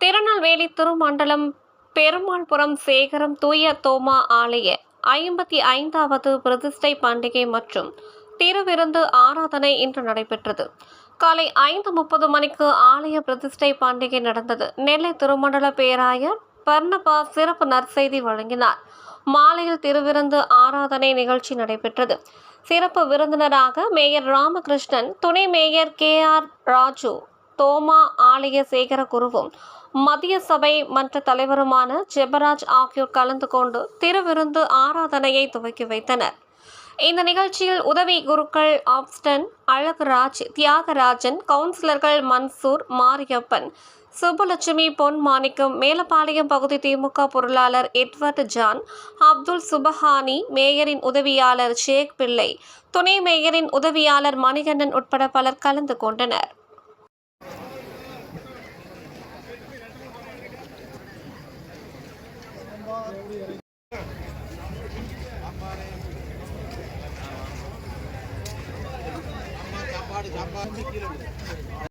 திருநெல்வேலி திருமண்டலம் பெருமாள்புரம் சேகரம் தூய தோமா ஆலய ஐம்பத்தி ஐந்தாவது பிரதிஷ்டை பண்டிகை மற்றும் திருவிருந்து ஆராதனை இன்று நடைபெற்றது. காலை ஐந்து முப்பது மணிக்கு ஆலய பிரதிஷ்டை பண்டிகை நடந்தது. நெல்லை திருமண்டல பேராயர் பர்ணபா சிறப்பு நற்செய்தி வழங்கினார். மாலையில் திருவிருந்து ஆராதனை நிகழ்ச்சி நடைபெற்றது. சிறப்பு விருந்தினராக மேயர் ராமகிருஷ்ணன் துணை mayor K R Raju Thoma ஆலய சேகர குருவும் மத்திய சபை மன்ற தலைவருமான ஜெபராஜ் ஆகியோர் கலந்து கொண்டு திருவிருந்து ஆராதனையை துவக்கி வைத்தனர். இந்த நிகழ்ச்சியில் உதவி குருக்கள் ஆப்ஸ்டன் அழகுராஜ் தியாகராஜன் கவுன்சிலர்கள் மன்சூர் மாரியப்பன் சுப்புலட்சுமி பொன் மாணிக்கம் மேலப்பாளையம் பகுதி திமுக பொருளாளர் எட்வர்ட் ஜான் அப்துல் சுபஹானி மேயரின் உதவியாளர் ஷேக் பிள்ளை துணை மேயரின் உதவியாளர் மணிகண்டன் உட்பட பலர் கலந்து கொண்டனர். சாப்பாடு சாப்பாடு.